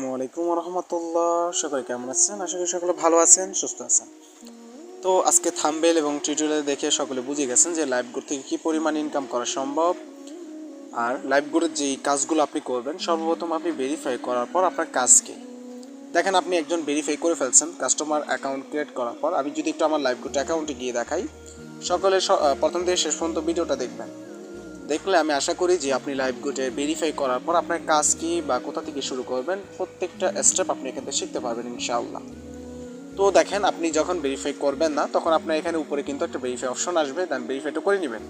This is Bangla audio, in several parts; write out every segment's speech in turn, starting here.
আসসালামু আলাইকুম রহমতুল্লাহ সকলে কেমন আছেন? আশা করি সকলে ভালো আছেন, সুস্থ আছেন। তো আজকে থাম্বেল এবং টিউটোরিয়াল দেখে সকলে বুঝে গেছেন যে লাইভ গ্রুপ থেকে কী পরিমাণ ইনকাম করা সম্ভব। আর লাইভ গ্রুপের যেই কাজগুলো আপনি করবেন, সর্বপ্রথম আপনি ভেরিফাই করার পর আপনার কাজকে দেখেন, আপনি একজন ভেরিফাই করে ফেলছেন কাস্টমার অ্যাকাউন্ট ক্রিয়েট করার পর। আমি যদি একটু আমার লাইভ গ্রুপ অ্যাকাউন্টে গিয়ে দেখাই, সকলে প্রথম থেকে শেষ পর্যন্ত ভিডিওটা দেখবেন। দেখলে আমি আশা করি যে আপনি লাইভ গুটে ভেরিফাই করার পর আপনার কাজ কি বা কোথা থেকে শুরু করবেন, প্রত্যেকটা স্টেপ আপনি এখান থেকে শিখতে পারবেন ইনশাআল্লাহ। তো দেখেন, আপনি যখন ভেরিফাই করবেন না, তখন আপনার এখানে উপরে কিন্তু একটা ভেরিফাই অপশন আসবে দেন ভেরিফাইটা করে নেবেন।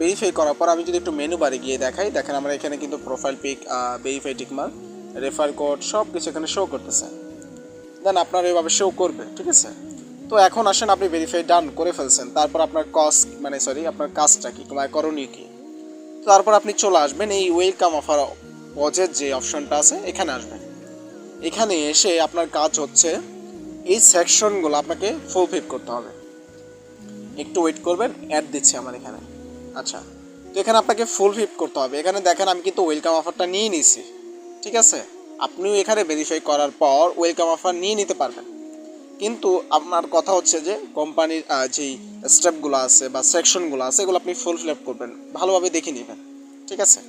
ভেরিফাই করার পর আমি যদি একটু মেনু বারে গিয়ে দেখাই, দেখেন আমরা এখানে কিন্তু profile pic verify tick mark refer code সব কিছু এখানে শো করতেছে। দেন আপনার এভাবে শো করবে, ঠিক আছে? তো এখন আসেন, আপনি ভেরিফাই ডান করে ফেলছেন। তারপর আপনার কস্ট মানে সরি আপনার কাজটা কি তোমার করণীয় কি? তারপর আপনি চলে আসবেন এই ওয়েলকাম অফার পজের যে অপশনটা আছে, এখানে আসবেন। এখানে এসে আপনার কাজ হচ্ছে, এই সেকশনগুলো আপনাকে ফুলফিল করতে হবে। একটু ওয়েট করবেন অ্যাড দিচ্ছে আমার এখানে। আচ্ছা তো এখানে আপনাকে ফুল ফিট করতে হবে। এখানে দেখেন, আমি কিন্তু ওয়েলকাম অফারটা নিয়ে নিয়েছি। ঠিক আছে? আপনিও এখানে ভেরিফাই করার পর ওয়েলকাম অফার নিয়ে নিতে পারবেন। কিন্তু আপনার কথা হচ্ছে যে কোম্পানির যেই স্টেপগুলো আছে বা সেকশনগুলো আছে, এগুলো আপনি ফুল ফিল আপ করবেন, ভালোভাবে দেখে নেবেন, ঠিক আছে?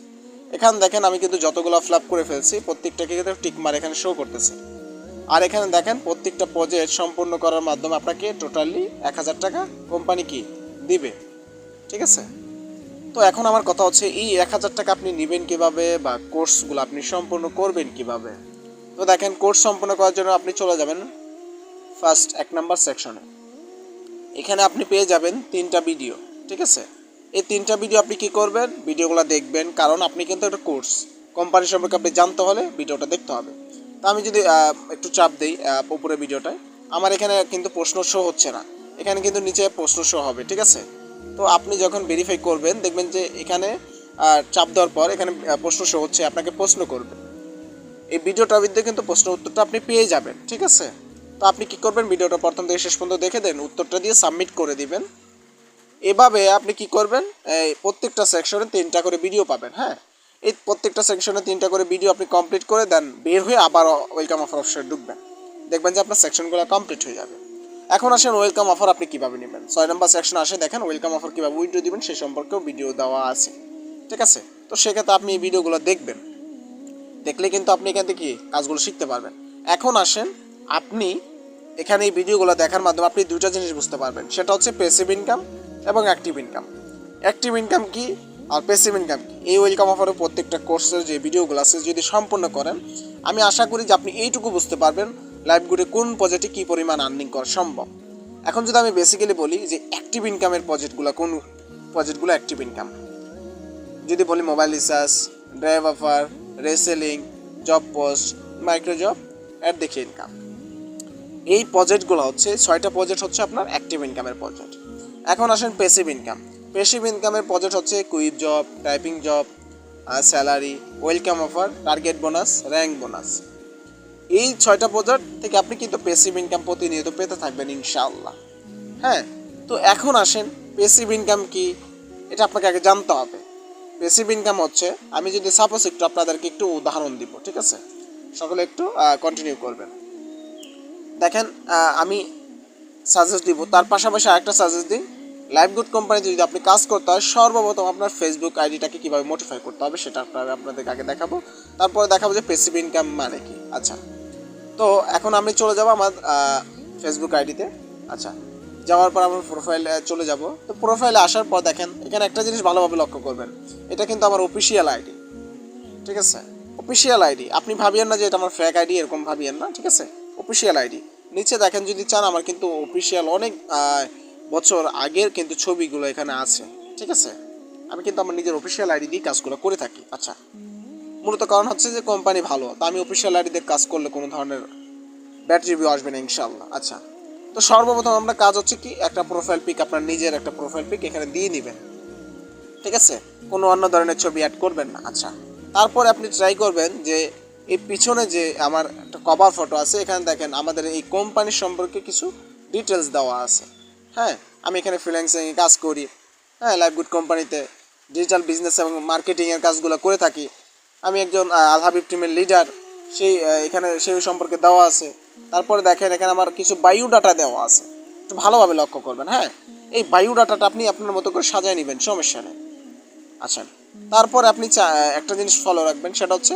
এখানে দেখেন আমি কিন্তু যতগুলো ফিল করে ফেলছি, প্রত্যেকটাকে কিন্তু টিক মার এখানে শো করতেছে। আর এখানে দেখেন, প্রত্যেকটা প্রজেক্ট সম্পূর্ণ করার মাধ্যমে আপনাকে টোটালি এক হাজার টাকা কোম্পানি কি দিবে, ঠিক আছে? তো এখন আমার কথা হচ্ছে, এই এক হাজার টাকা আপনি নেবেন কীভাবে বা কোর্সগুলো আপনি সম্পূর্ণ করবেন কীভাবে? তো দেখেন কোর্স সম্পূর্ণ করার জন্য আপনি চলে যাবেন ফার্স্ট এক নাম্বার সেকশনে। এখানে আপনি পেয়ে যাবেন তিনটা ভিডিও, ঠিক আছে? এই তিনটা ভিডিও আপনি কি করবেন? ভিডিওগুলো দেখবেন, কারণ আপনি কিন্তু একটা কোর্স। কোম্পানি সম্পর্কে আপনি জানতে হলে ভিডিওটা দেখতে হবে। তা আমি যদি একটু চাপ দিই উপরে ভিডিওটায়। আমার এখানে কিন্তু প্রশ্ন শো হচ্ছে না। এখানে কিন্তু নিচে প্রশ্ন শো হবে, ঠিক আছে? তো আপনি যখন ভেরিফাই করবেন, দেখবেন যে এখানে চাপ দেওয়ার পর এখানে প্রশ্ন শো হচ্ছে, আপনাকে প্রশ্ন করবে। এই ভিডিওটার কিন্তু প্রশ্ন উত্তরটা আপনি পেয়ে যাবেন, ঠিক আছে? তো আপনি কি করবেন? ভিডিওটা প্রথম থেকে শেষ পর্যন্ত দেখে দেন, উত্তরটা দিয়ে সাবমিট করে দিবেন। এভাবে আপনি কি করবেন? এই প্রত্যেকটা সেকশনে তিনটা করে ভিডিও পাবেন হ্যাঁ? এই প্রত্যেকটা সেকশনে তিনটা করে ভিডিও আপনি কমপ্লিট করে দেন, বের হয়ে আবার ওয়েলকাম অফার অপশনে ঢুকবেন। দেখবেন যে আপনার সেকশনগুলো কমপ্লিট হয়ে যাবে। এখন আসেন ওয়েলকাম অফার আপনি কীভাবে নেবেন? ছয় নম্বর সেকশন আসে, দেখেন ওয়েলকাম অফার কীভাবে উইডিও দিবেন, সে সম্পর্কেও ভিডিও দেওয়া আছে। ঠিক আছে? তো সেক্ষেত্রে আপনি এই ভিডিওগুলো দেখবেন। দেখলে কিন্তু আপনি এখান থেকে কাজগুলো শিখতে পারবেন। এখন আসেন আপনি এখানে এই ভিডিওগুলো দেখার মাধ্যমে আপনি দুইটা জিনিস বুঝতে পারবেন। সেটা হচ্ছে পেসিভ ইনকাম এবং অ্যাক্টিভ ইনকাম অ্যাক্টিভ ইনকাম কি আর পেসিভ ইনকাম কি? এই ওয়েলকাম অফারের প্রত্যেকটা কোর্সের যে ভিডিওগুলো আছে, যদি সম্পূর্ণ করেন, আমি আশা করি যে আপনি এইটুকু বুঝতে পারবেন লাইভগুডে কোন প্রজেক্টে কী পরিমাণ আর্নিং করা সম্ভব। এখন যদি আমি বেসিক্যালি বলি যে অ্যাক্টিভ ইনকামের প্রজেক্টগুলো কোন প্রজেক্টগুলো অ্যাক্টিভ ইনকাম যদি বলি mobile recharge drive offer reselling job post micro job ad দেখে ইনকাম এই প্রজেক্টগুলো হচ্ছে, ছয়টা প্রজেক্ট হচ্ছে আপনার অ্যাক্টিভ ইনকামের প্রজেক্ট এখন আসেন পেসিভ ইনকাম পেসিভ ইনকামের প্রজেক্ট হচ্ছে quick job typing job salary welcome offer target bonus rank bonus এই ছয়টা প্রজেক্ট থেকে আপনি কিন্তু পেসিভ ইনকাম প্রতিনিয়ত পেতে থাকবেন ইনশাআল্লাহ। হ্যাঁ তো এখন আসেন পেসিভ ইনকাম কি? এটা আপনাকে আগে জানতে হবে। পেসিভ ইনকাম হচ্ছে, আমি যদি সাপোজ একটু আপনাদেরকে একটু উদাহরণ দিব, ঠিক আছে? সকলে একটু কন্টিনিউ করবেন। দেখেন আমি সাজেস্ট দিব। তার পাশাপাশি আরেকটা সাজেস্ট দিই। লাইভ গুড কোম্পানিতে যদি আপনি কাজ করতে হয়, সর্বপ্রথম আপনার ফেসবুক আইডিটাকে কীভাবে মোটিফাই করতে হবে সেটা আপনার আপনাদেরকে আগে দেখাবো। তারপরে দেখাবো যে পেসিভ ইনকাম মানে কি। আচ্ছা। তো এখন আমি চলে যাব আমার ফেসবুক আইডিতে আচ্ছা। যাওয়ার পর আমার প্রোফাইলে চলে যাব। তো প্রোফাইলে আসার পর দেখেন, এখানে একটা জিনিস ভালোভাবে লক্ষ্য করবেন। এটা কিন্তু আমার অফিসিয়াল আইডি ঠিক আছে? অফিসিয়াল আইডি আপনি ভাবিয়েন না যে এটা আমার ফেক আইডি এরকম ভাবিয়েন না। ঠিক আছে? অফিসিয়াল আইডি নিচে দেখেন যদি চান, আমার কিন্তু অফিসিয়াল অনেক বছর আগের কিন্তু ছবিগুলো এখানে আছে। ঠিক আছে? আমি কিন্তু আমার নিজের অফিসিয়াল আইডি দিয়ে কাজগুলো করে থাকি। আচ্ছা। মূলত কারণ হচ্ছে যে কোম্পানি ভালো, তা আমি অফিসিয়াল দিয়ে কাজ করলে কোনো ধরনের ব্যাড রিভিউ আসবে না ইনশাল্লাহ আচ্ছা। তো সর্বপ্রথম আমরা কাজ হচ্ছে কি, একটা প্রোফাইল পিক আপনার নিজের একটা প্রোফাইল পিক এখানে দিয়ে নেবেন। ঠিক আছে? কোনো অন্য ধরনের ছবি অ্যাড করবেন না। আচ্ছা। তারপরে আপনি ট্রাই করবেন যে এই পিছনে যে আমার একটা কভার ফটো আছে, এখানে দেখেন আমাদের এই কোম্পানির সম্পর্কে কিছু ডিটেলস দেওয়া আছে। হ্যাঁ আমি এখানে ফ্রিল্যান্সিংয়ে কাজ করি। হ্যাঁ লাইফ গুড কোম্পানিতে ডিজিটাল বিজনেস এবং মার্কেটিংয়ের কাজগুলো করে থাকি। আমি একজন আলহাবিব টিমের লিডার সেই এখানে সেই সম্পর্কে দেওয়া আছে। তারপরে দেখেন এখানে আমার কিছু বায়ু ডাটা দেওয়া আছে। একটু ভালোভাবে লক্ষ্য করবেন হ্যাঁ? এই বায়ু ডাটাটা আপনি আপনার মতো করে সাজায় নেবেন, সমস্যা নেই। আচ্ছা তারপর আপনি একটা জিনিস ফলো রাখবেন, সেটা হচ্ছে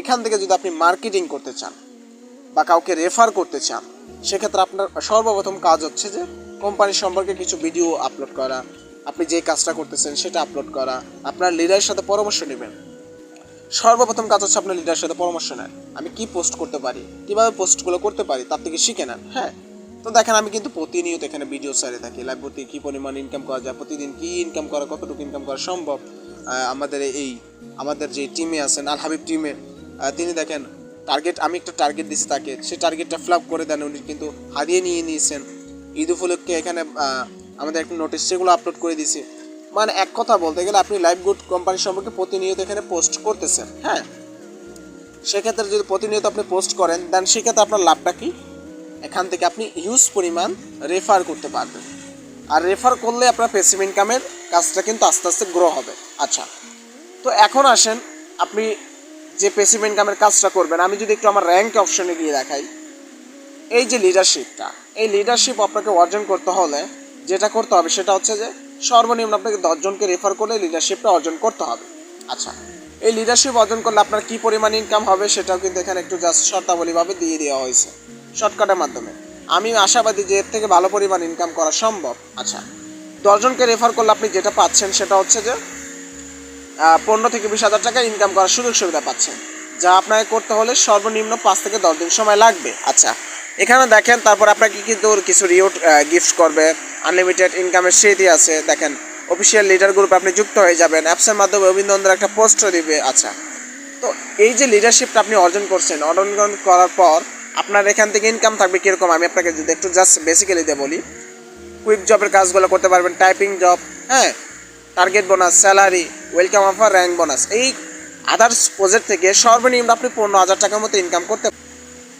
এখান থেকে যদি আপনি মার্কেটিং করতে চান বা কাউকে রেফার করতে চান, সেক্ষেত্রে আপনার সর্বপ্রথম কাজ হচ্ছে যে কোম্পানি সম্পর্কে কিছু ভিডিও আপলোড করা, আপনি যে কাজটা করতেছেন সেটা আপলোড করা, আপনার লিডারের সাথে পরামর্শ নেবেন। সর্বপ্রথম কাজ হচ্ছে আপনার লিডারের সাথে পরামর্শ নেন আমি কি পোস্ট করতে পারি, কীভাবে পোস্টগুলো করতে পারি, তার থেকে শিখে নেন হ্যাঁ? তো দেখেন, আমি কিন্তু প্রতিনিয়ত এখানে ভিডিও সারে থাকি। লাইভ প্রতি কী পরিমাণ ইনকাম করা যায়, প্রতিদিন কি ইনকাম করা, কতটুকু ইনকাম করা সম্ভব? আমাদের এই, আমাদের যে টিমে আছেন আল হাবিব টিমে তিনি দেখেন টার্গেট আমি একটা টার্গেট দিছি তাকে। সে টার্গেটটা ফ্লাপ করে দেন উনি, কিন্তু হারিয়ে নিয়ে নিয়েছেন। ঈদ উপলক্ষে এখানে আমাদের একটা নোটিশ সেগুলো আপলোড করে দিছি। মানে এক কথা বলতে গেলে, আপনি লাইভ গুড কোম্পানি সম্পর্কে প্রতিনিয়ত এখানে পোস্ট করতেছেন হ্যাঁ? সেক্ষেত্রে যদি প্রতিনিয়ত আপনি পোস্ট করেন দেন সেক্ষেত্রে আপনার লাভটা কি? এখান থেকে আপনি হিউজ পরিমাণ রেফার করতে পারবেন। আর রেফার করলে আপনার পেসিভ ইনকামের কাজটা কিন্তু আস্তে আস্তে গ্রো হবে। আচ্ছা তো এখন আসেন, আপনি যে পেসিভ ইনকামের কাজটা করবেন, আমি যদি একটু আমার র্যাঙ্ক অপশনে গিয়ে দেখাই। এই যে লিডারশিপটা এই লিডারশিপ আপনাকে অর্জন করতে হলে যেটা করতে হবে সেটা হচ্ছে যে সর্বনিম্ন আপনাকে দশজনকে রেফার করলে লিডারশিপটা অর্জন করতে হবে। আচ্ছা এই লিডারশিপ অর্জন করলে আপনার কী পরিমাণ ইনকাম হবে সেটাও কিন্তু এখানে একটু জাস্ট শর্তাবলীভাবে দিয়ে দেওয়া হয়েছে শর্টকাটের মাধ্যমে। আমি আশাবাদী যে এর থেকে ভালো পরিমাণ ইনকাম করা সম্ভব। আচ্ছা দশজনকে রেফার করলে আপনি যেটা পাচ্ছেন সেটা হচ্ছে যে পনেরো থেকে বিশ হাজার টাকা ইনকাম করার সুযোগ সুবিধা পাচ্ছেন। যা আপনাকে করতে হলে সর্বনিম্ন পাঁচ থেকে দশ দিন সময় লাগবে। আচ্ছা এখানে দেখেন, তারপর আপনাকে কিন্তু কিছু রিওট গিফট করবে আনলিমিটেড ইনকামের স্মৃতি আছে। দেখেন অফিসিয়াল লিডার গ্রুপে আপনি যুক্ত হয়ে যাবেন। অ্যাপসের মাধ্যমে অভিনন্দনের একটা পোস্টও দিবে। আচ্ছা তো এই যে লিডারশিপটা আপনি অর্জন করছেন, অর্জন করার পর আপনার এখান থেকে ইনকাম থাকবে কীরকম? আমি আপনাকে যদি একটু জাস্ট বেসিক্যালি দিয়ে বলি। কুইক জবের কাজগুলো করতে পারবেন টাইপিং জব হ্যাঁ? Target bonus salary welcome offer rank bonus এই আদার্স প্রজেক্ট থেকে সর্বনিম্ন আপনি পনেরো হাজার টাকার মতো ইনকাম করতে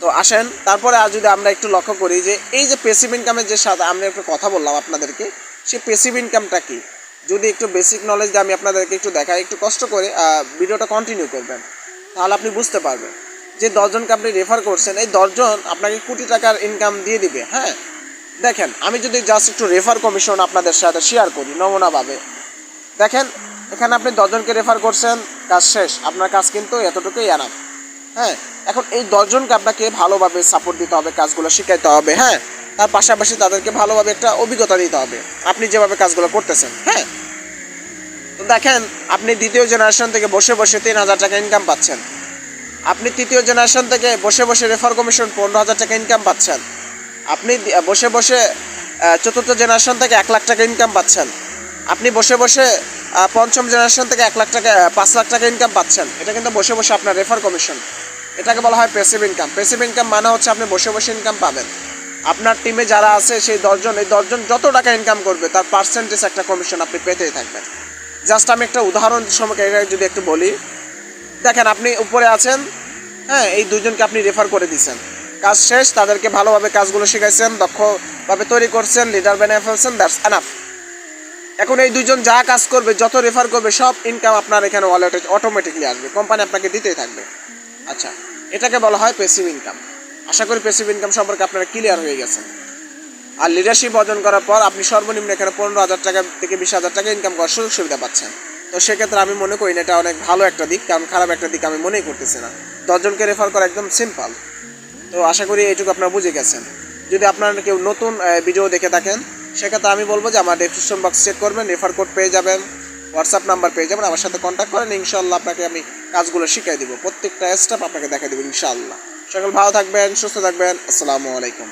তো আসেন, তারপরে আর যদি আমরা একটু লক্ষ্য করি যে এই যে পেসিভ ইনকামের যে সাথে আমরা একটু কথা বললাম আপনাদেরকে, সে পেসিভ ইনকামটা কি? যদি একটু বেসিক নলেজ দিয়ে আমি আপনাদেরকে একটু দেখাই, একটু কষ্ট করে ভিডিওটা কন্টিনিউ করবেন, তাহলে আপনি বুঝতে পারবেন যে দশজনকে আপনি রেফার করছেন, এই দশজন আপনাকে কোটি টাকার ইনকাম দিয়ে দিবে হ্যাঁ? দেখেন, আমি যদি জাস্ট একটু রেফার কমিশন আপনাদের সাথে শেয়ার করি নমুনাভাবে দেখেন, এখানে আপনি দশজনকে রেফার করছেন, কাজ শেষ। আপনার কাজ কিন্তু এতটুকুই আনাম হ্যাঁ এখন এই দশজনকে আপনাকে ভালোভাবে সাপোর্ট দিতে হবে, কাজগুলো শিখাইতে হবে হ্যাঁ? তার পাশাপাশি তাদেরকে ভালোভাবে একটা অভিজ্ঞতা দিতে হবে, আপনি যেভাবে কাজগুলো করতেছেন হ্যাঁ? তো দেখেন, আপনি দ্বিতীয় জেনারেশন থেকে বসে বসে তিন হাজার টাকা ইনকাম পাচ্ছেন। আপনি তৃতীয় জেনারেশন থেকে বসে বসে রেফার কমিশন পনেরো হাজার টাকা ইনকাম পাচ্ছেন। আপনি বসে বসে চতুর্থ জেনারেশন থেকে এক লাখ টাকা ইনকাম পাচ্ছেন। আপনি বসে বসে পঞ্চম জেনারেশন থেকে এক লাখ টাকা, পাঁচ লাখ টাকা ইনকাম পাচ্ছেন। এটা কিন্তু বসে বসে আপনার রেফার কমিশন এটাকে বলা হয় প্যাসিভ ইনকাম প্যাসিভ ইনকাম মানে হচ্ছে আপনি বসে বসে ইনকাম পাবেন। আপনার টিমে যারা আছে, সেই দশজন, এই দশজন যত টাকা ইনকাম করবে, তার পার্সেন্টেজ একটা কমিশন আপনি পেতেই থাকবেন। জাস্ট আমি একটা উদাহরণ সম্পর্কে যদি একটু বলি। দেখেন, আপনি উপরে আছেন হ্যাঁ এই দুজনকে আপনি রেফার করে দিয়েছেন কাজ শেষ, তাদেরকে ভালোভাবে কাজগুলো শিখাইছেন, দক্ষভাবে তৈরি করছেন লিডার বানিয়ে ফেলছেন দ্যাটস এনাফ এখন এই দুজন যা কাজ করবে, যত রেফার করবে, সব ইনকাম আপনার এখানে ওয়ালেটে অটোমেটিকলি আসবে। কোম্পানি আপনাকে দিতেই থাকবে। আচ্ছা এটাকে বলা হয় পেসিভ ইনকাম আশা করি পেসিভ ইনকাম সম্পর্কে আপনারা ক্লিয়ার হয়ে গেছেন। আর লিডারশিপ অর্জন করার পর আপনি সর্বনিম্ন এখানে পনেরো হাজার টাকা থেকে বিশ হাজার টাকা ইনকাম করার সুযোগ সুবিধা পাচ্ছেন। তো সেক্ষেত্রে আমি মনে করি না, এটা অনেক ভালো একটা দিক, কারণ খারাপ একটা দিক আমি মনেই করতেছি না। দশজনকে রেফার করা একদম সিম্পল তো আশা করি এইটুকু আপনারা বুঝে গেছেন। যদি আপনারা কেউ নতুন ভিডিও দেখে থাকেন সেক্ষেত্রে আমি বলব যে আমার ডেসক্রিপশন বক্স চেক করবেন রেফার কোড পেয়ে যাবেন হোয়াটসঅ্যাপ নাম্বার পেয়ে যাবেন, আমার সাথে কন্ট্যাক্ট করেন ইনশাল্লাহ আপনাকে আমি কাজগুলো শিখিয়ে দেবো, প্রত্যেকটা স্টেপ আপনাকে দেখা দেবো ইনশাল্লাহ সকল ভালো থাকবেন, সুস্থ থাকবেন, আসসালামু আলাইকুম।